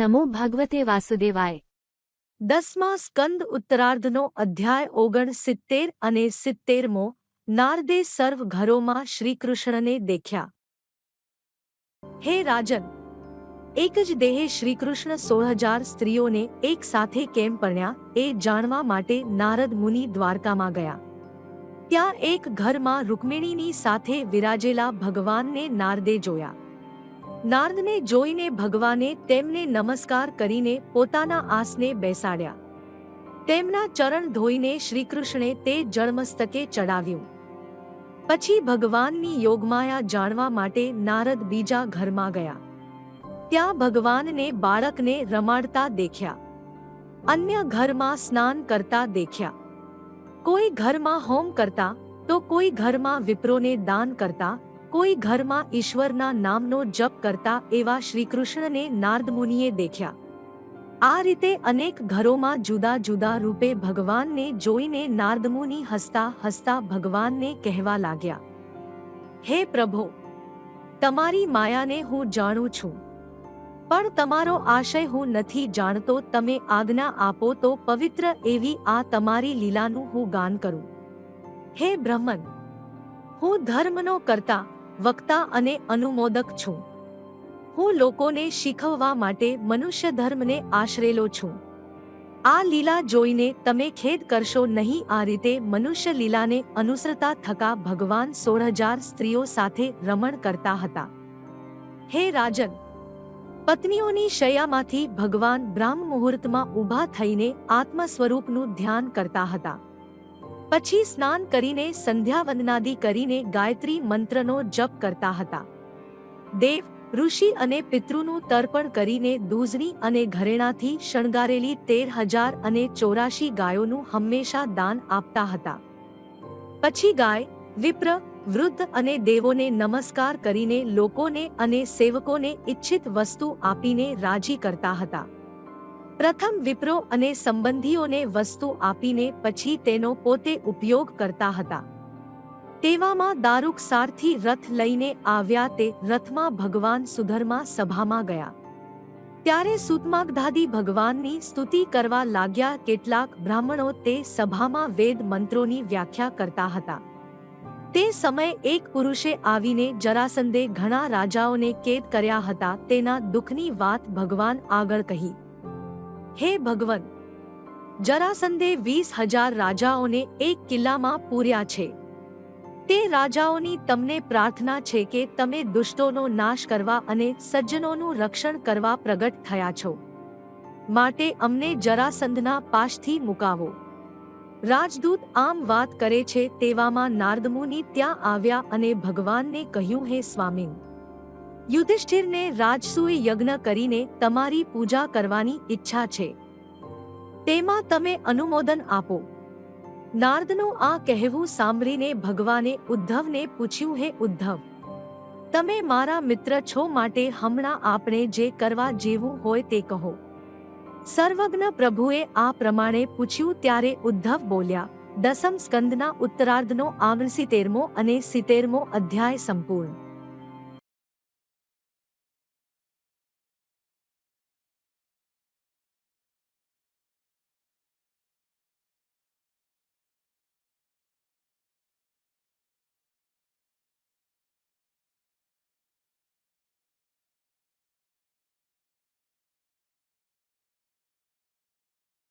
નમો ભગવતે વાસુદેવાય દસમા સ્કંદ ઉત્તરાર્ધનો અધ્યાય ઓગણ સિત્તેર અને સિત્તેરમો નારદે સર્વ ઘરોમાં શ્રીકૃષ્ણને દેખ્યા હે રાજન એક જ દેહે શ્રીકૃષ્ણ સોળ હજાર સ્ત્રીઓને એક સાથે કેમ પરણ્યા એ જાણવા માટે નારદ મુનિ દ્વારકામાં ગયા ત્યાં એક ઘરમાં રૂકમિણીની સાથે વિરાજેલા ભગવાનને નારદે જોયા નારદને જોઈને ભગવાને તેમને નમસ્કાર કરીને પોતાના આસને બેસાડ્યા. તેમના ચરણ ધોઈને શ્રીકૃષ્ણે તે જળમસ્તકે ચડાવ્યું. પછી ભગવાનની યોગમાયા જાણવા માટે નારદ બીજા ઘરમાં ગયા. ત્યાં ભગવાનને બાળકને રમાડતા દેખ્યા. અન્ય ઘરમાં સ્નાન કરતા દેખ્યા. કોઈ ઘરમાં હોમ કરતા તો કોઈ ઘરમાં વિપ્રોને દાન કરતા કોઈ ઘરમાં ઈશ્વરના નામનો જપ કરતા એવા શ્રીકૃષ્ણને નારદમુનિએ દેખ્યા. આ રીતે અનેક ઘરોમાં જુદા જુદા રૂપે ભગવાનને જોઈને નારદમુનિ હસતા હસતા ભગવાનને કહેવા લાગ્યા, હે પ્રભો, તમારી માયાને હું જાણું છું. પણ તમારો આશય હું નથી જાણતો, તમે આજ્ઞા આપો તો પવિત્ર એવી આ તમારી લીલાનું હું ગાન કરું. હે બ્રહ્મન, હું ધર્મનો કરતા વક્તા અને અનુમોદક છું. હું લોકોને શીખવવા માટે મનુષ્ય ધર્મને આશરેલો છું. આ લીલા જોઈને તમે ખેદ કરશો નહીં. આ રીતે મનુષ્ય લીલાને અનુસરતા થકા ભગવાન સોળ હજાર સ્ત્રીઓ સાથે રમણ કરતા હતા. હે રાજન! પત્નીઓની શયામાંથી ભગવાન બ્રાહ્મ મુહૂર્તમાં ઊભા થઈને આત્મ સ્વરૂપનું ધ્યાન કરતા હતા. પછી સ્નાન કરીને સંધ્યાવંદનાદિ કરીને ગાયત્રી મંત્રનો જપ કરતા હતા. દેવ, ઋષિ અને પિતૃનું તર્પણ કરીને દૂધની અને ઘરેણાથી શણગારેલી તેર હજાર અને ચોરાશી ગાયોનું હંમેશા દાન આપતા હતા. પછી ગાય, વિપ્ર, વૃદ્ધ અને દેવોને નમસ્કાર કરીને લોકોને અને સેવકોને ઇચ્છિત વસ્તુ આપીને રાજી કરતા હતા. પ્રથમ વિપ્રો અને સંબંધીઓને વસ્તુ આપીને પછી તેનો પોતે ઉપયોગ કરતા હતા. તેવામાં દારૂક સારથી રથ લઈને આવ્યા તે રથમાં ભગવાન સુધર્મા સભામાં ગયા. ત્યારે સુતમાગધાદી ભગવાનની સ્તુતિ કરવા લાગ્યા કેટલાક બ્રાહ્મણો તે સભામાં વેદ મંત્રોની વ્યાખ્યા કરતા હતા. તે સમયે એક પુરુષે આવીને જરાસંદે ઘણા રાજાઓને કેદ કર્યા હતા તેના દુઃખની વાત ભગવાન આગળ કહી. હે ભગવન જરાસંદે વીસ હજાર રાજાઓને એક કિલ્લામાં પૂર્યા છે. તે રાજાઓની તમને પ્રાર્થના છે કે તમે દુષ્ટોનો નાશ કરવા અને સજ્જનોનું રક્ષણ કરવા પ્રગટ થયા છો. માટે અમને જરાસંધના પાશથી મુકાવો. રાજદૂત આમ વાત કરે છે તેવામાં નારદમુનિ ત્યાં આવ્યા અને ભગવાનને કહ્યું, હે સ્વામી યુધિષ્ઠિરને રાજસૂય યજ્ઞ કરીને તમારી પૂજા કરવાની ઈચ્છા છે. તેમાં તમે અનુમોદન આપો. નારદનું આ કહેવું સાંભળીને ભગવાને ઉદ્ધવને પૂછ્યું, હે ઉદ્ધવ, તમે મારા મિત્ર છો માટે હમણાં આપણે જે કરવા જેવું હોય તે કહો. સર્વજ્ઞ પ્રભુએ આ પ્રમાણે પૂછ્યું, ત્યારે ઉદ્ધવ બોલ્યા, દસમ સ્કંદના ઉત્તરાર્ધનો આંગળ સિત્તેરમો અને સિત્તેરમો અધ્યાય સંપૂર્ણ.